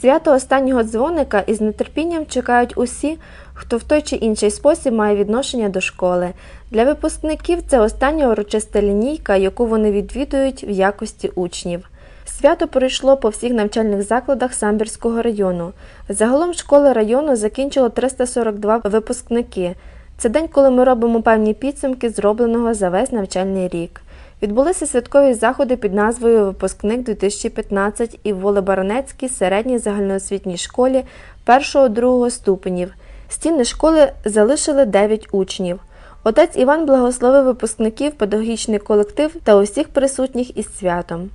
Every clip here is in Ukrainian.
Свято останнього дзвоника із нетерпінням чекають усі, хто в той чи інший спосіб має відношення до школи. Для випускників це остання урочиста лінійка, яку вони відвідують в якості учнів. Свято пройшло по всіх навчальних закладах Самбірського району. Загалом школи району закінчило 342 випускники. Це день, коли ми робимо певні підсумки зробленого за весь навчальний рік. Відбулися святкові заходи під назвою Випускник 2015 і в Волебаронецькій середній загальноосвітній школі 1-2 ступенів. Стіни школи залишили 9 учнів. Отець Іван благословив випускників, педагогічний колектив та усіх присутніх із святом.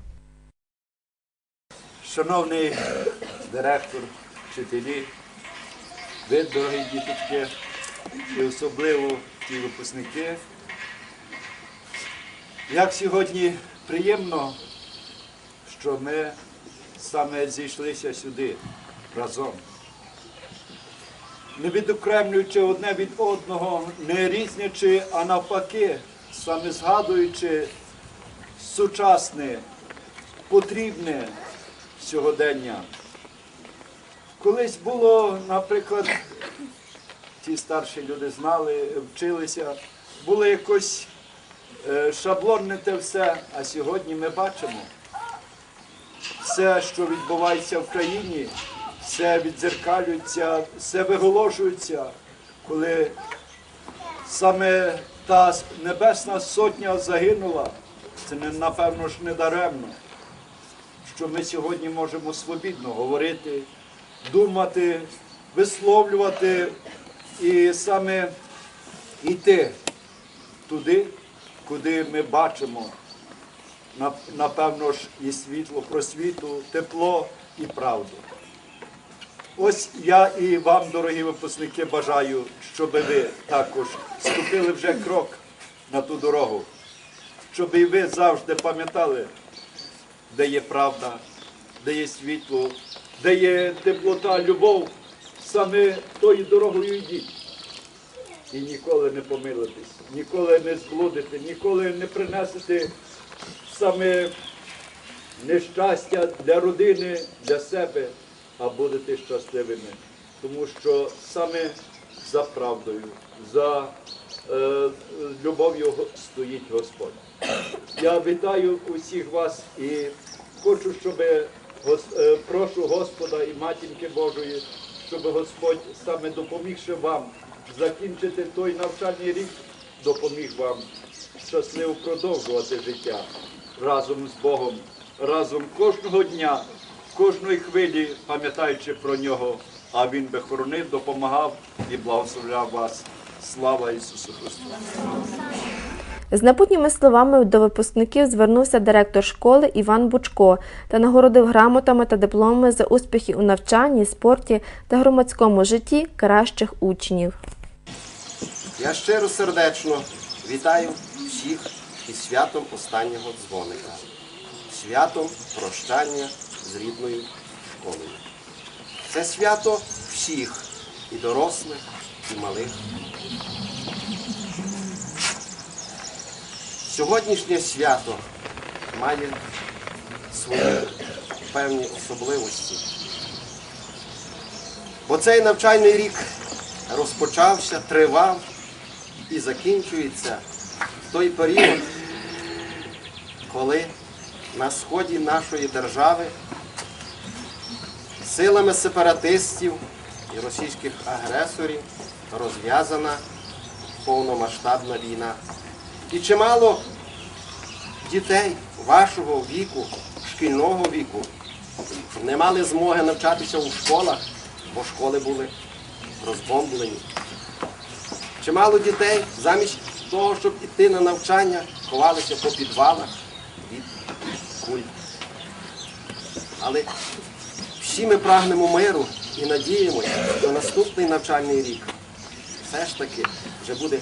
Шановний директор, вчителі, ви, дорогі діточки, і особливо ті випускники. Як сьогодні приємно, що ми саме зійшлися сюди разом. Не відокремлюючи одне від одного, не різнячи, а навпаки, саме згадуючи сучасне, потрібне сьогодення. Колись було, наприклад, ті старші люди знали, вчилися, було якось шаблонне те все, а сьогодні ми бачимо. Все, що відбувається в країні, все відзеркалюється, все виголошується, коли саме та небесна сотня загинула, це напевно ж не даремно що ми сьогодні можемо свобідно говорити, думати, висловлювати і саме йти туди, куди ми бачимо, напевно ж, і світло, просвіту, тепло і правду. Ось я і вам, дорогі випускники, бажаю, щоб ви також ступили вже крок на ту дорогу, щоб і ви завжди пам'ятали, де є правда, де є світло, де є теплота, любов, саме тою дорогою йдіть. І ніколи не помилитесь, ніколи не зблудите, ніколи не принесете саме нещастя для родини, для себе, а будете щасливими. Тому що саме за правдою, за е, любов'ю стоїть Господь. Я вітаю усіх вас і хочу, щоб е, прошу Господа і матінки Божої, щоб Господь саме допомігши вам закінчити той навчальний рік, допоміг вам щасливо продовжувати життя разом з Богом, разом кожного дня, кожної хвилі, пам'ятаючи про нього, а Він би хоронив, допомагав і благословляв вас. Слава Ісусу Христу! З напутніми словами до випускників звернувся директор школи Іван Бучко та нагородив грамотами та дипломами за успіхи у навчанні, спорті та громадському житті кращих учнів. Я щиро сердечно вітаю всіх із святом останнього дзвоника, святом прощання з рідною школою. Це свято всіх, і дорослих, і малих. Сьогоднішнє свято має свої певні особливості. Бо цей навчальний рік розпочався, тривав і закінчується той період, коли на сході нашої держави силами сепаратистів і російських агресорів розв'язана повномасштабна війна. І чимало дітей вашого віку, шкільного віку, не мали змоги навчатися у школах, бо школи були розбомблені. Чимало дітей замість того, щоб іти на навчання, ховалися по підвалах від куль. Але всі ми прагнемо миру і надіємося, що наступний навчальний рік все ж таки вже буде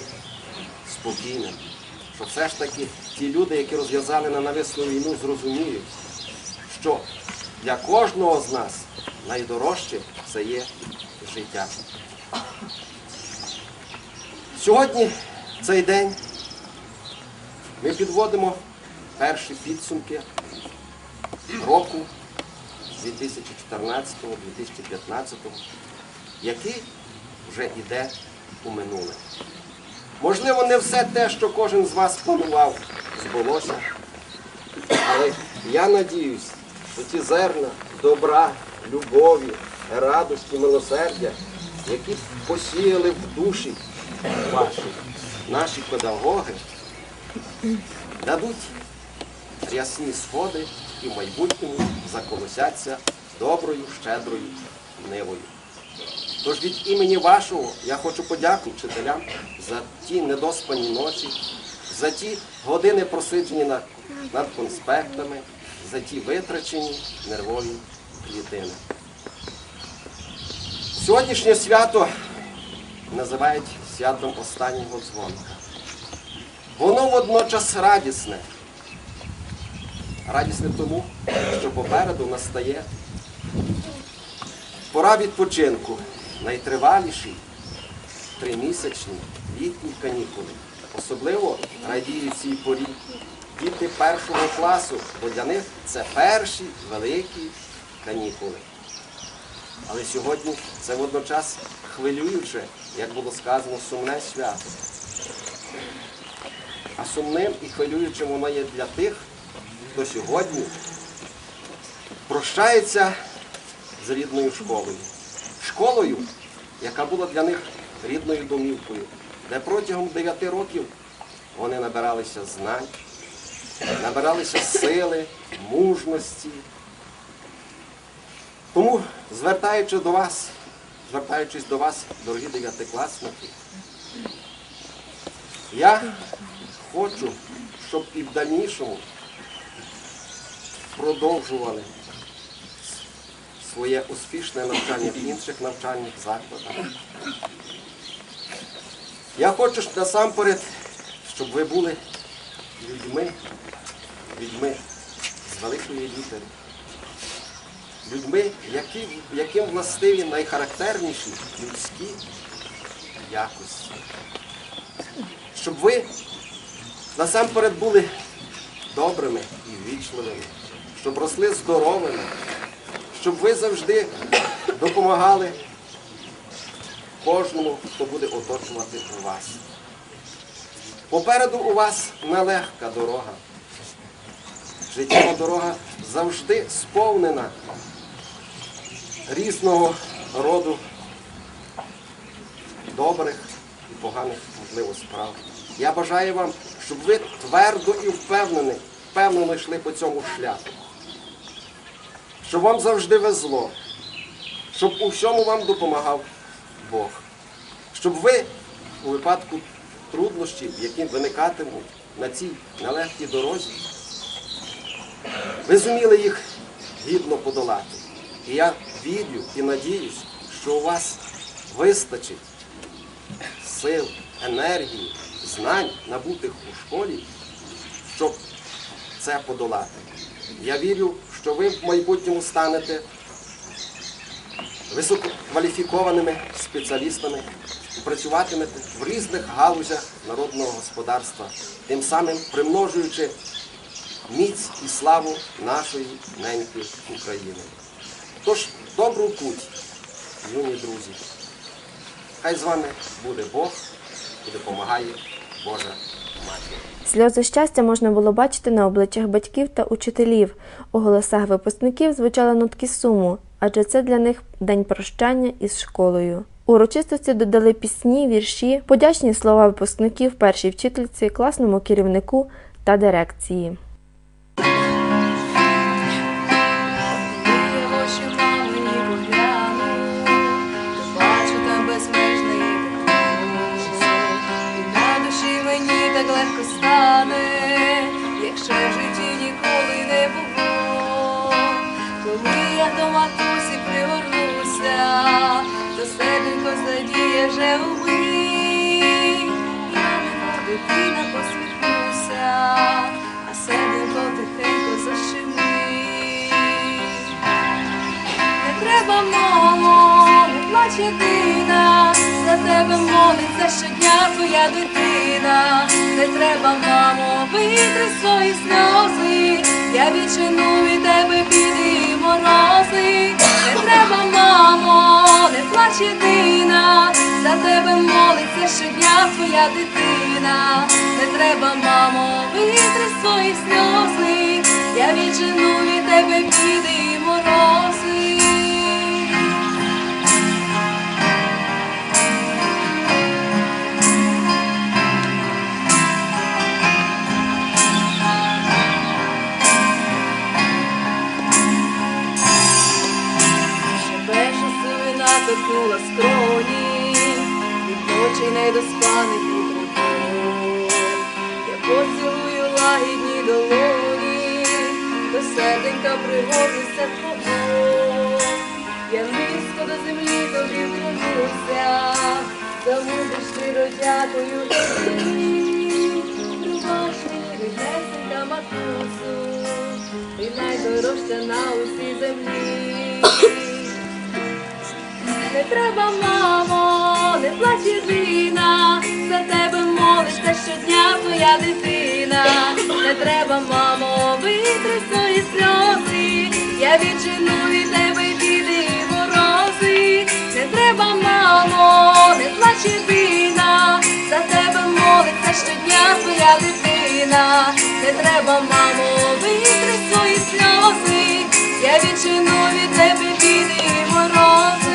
спокійним. Що все ж таки ті люди, які розв'язали на навесну війну, зрозуміють, що для кожного з нас найдорожче це є життя. Сьогодні цей день ми підводимо перші підсумки року 2014-2015, який вже йде у минуле. Можливо, не все те, що кожен з вас планував, збулося. Але я надіюсь, що ті зерна добра, любові, радості, милосердя, які посіяли в душі ваші, наші педагоги, дадуть рясні сходи і в майбутньому заколосяться доброю, щедрою нивою. Тож від імені вашого я хочу подякувати вчителям за ті недоспані ночі, за ті години просиджені над, конспектами, за ті витрачені нервові клітини. Сьогоднішнє свято називають святом останнього дзвоника. Воно водночас радісне. Радісне тому, що попереду настає пора відпочинку, найтриваліші тримісячні літні канікули. Особливо радіють цій порі діти першого класу, бо для них це перші великі канікули. Але сьогодні це водночас хвилююче, як було сказано, сумне свято. А сумним і хвилюючим воно є для тих, хто сьогодні прощається з рідною школою. Школою, яка була для них рідною домівкою, де протягом 9 років вони набиралися знань, набиралися сили, мужності. Тому, звертаючи до вас, звертаючись до вас, дорогі дев'ятикласники, я хочу, щоб і в дальнішому продовжували своє успішне навчання в інших навчальних закладах. Я хочу насамперед, щоб ви були людьми, людьми з великої літери, людьми, які, яким властиві найхарактерніші людські якості. Щоб ви насамперед були добрими і ввічливими, щоб росли здоровими, щоб ви завжди допомагали кожному, хто буде оточувати у вас. Попереду у вас нелегка дорога. Життєва дорога завжди сповнена різного роду добрих і поганих, можливо, справ. Я бажаю вам, щоб ви твердо і впевнені, впевнено йшли по цьому шляху. Щоб вам завжди везло, щоб у всьому вам допомагав Бог. Щоб ви у випадку труднощів, які виникатимуть на цій нелегкій дорозі, ви зуміли їх гідно подолати. І я вірю і надіюсь, що у вас вистачить сил, енергії, знань, набутих у школі, щоб це подолати. Я вірю, що ви в майбутньому станете висококваліфікованими спеціалістами і працюватимете в різних галузях народного господарства, тим самим примножуючи міць і славу нашої неньки України. Тож, добру путь, юні друзі. Хай з вами буде Бог і допомагає Божа Матір. Сльози щастя можна було бачити на обличчях батьків та учителів. У голосах випускників звучали нотки суму, адже це для них день прощання із школою. Урочистості додали пісні, вірші, подячні слова випускників першій вчительці, класному керівнику та дирекції. Плач єдина, за тебе молиться щодня твоя дитина. Не треба, мамо, витри свої сльози. Я відчину від тебе біди морози. Не треба, мамо, не плач єдина. За тебе молиться щодня твоя дитина. Не треба, мамо, витри свої сльози. Я відчину від тебе біди морози. Ночі недоспаних і. Я поцілую лагідні долоні, до серденька пригорнуся твого. Я низько до землі тобі вклонюся, за мудрість щиро дякую тобі. Любаш мені ріднесенька матусю, ти найдорожча на усій землі. Не треба, мамо, не плач єдина, за тебе молиться щодня твоя дитина. Не треба, мамо, витри свої сльози, я відчину від тебе біди і морози. Не треба, мамо, не плач єдина, за тебе молиться щодня твоя дитина. Не треба, мамо, витри свої сльози, я відчину від тебе біди і морози.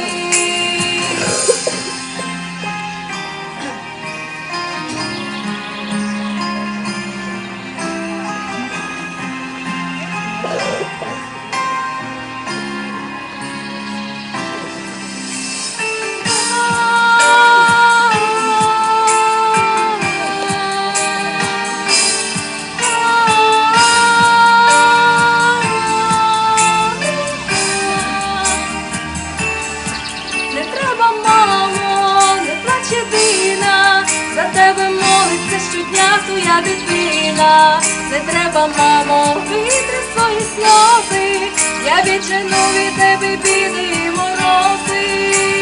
Дитина. Не треба, мамо, вітри свої сльози, я відчину від тебе біди і морози.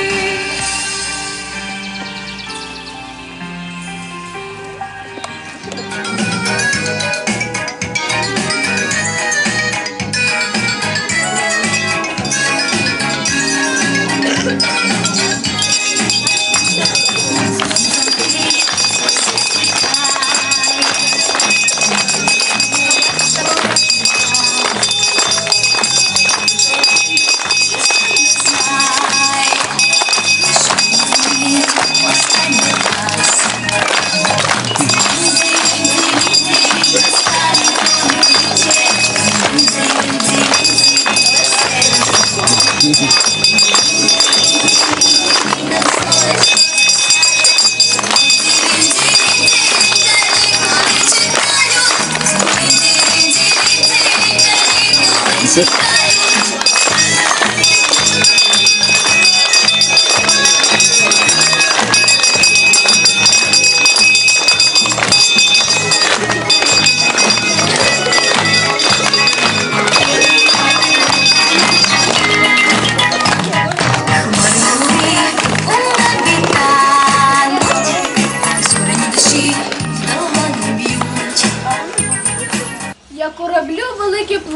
Я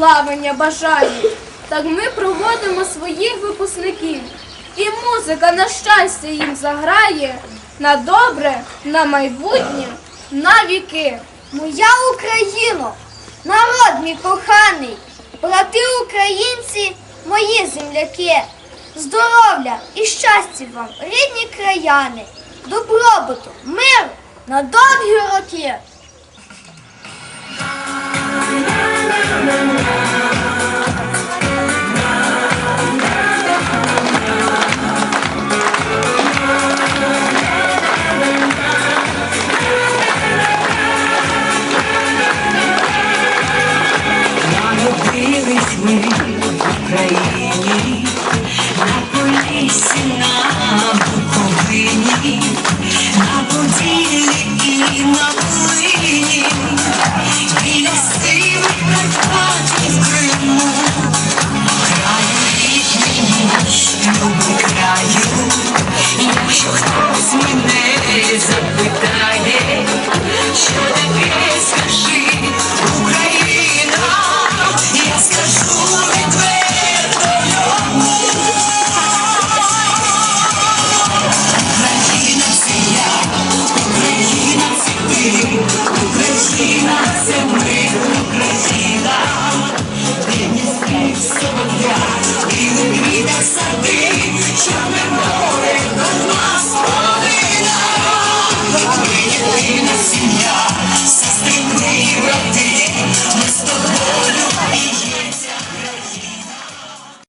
плавання бажаю. Так ми проводимо своїх випускників. І музика на щастя їм заграє на добре, на майбутнє, на віки. Моя Україно, народ мій коханий, брати українці, мої земляки, здоров'я і щастя вам, рідні краяни, добробуту, миру на довгі роки. Україні на полісі на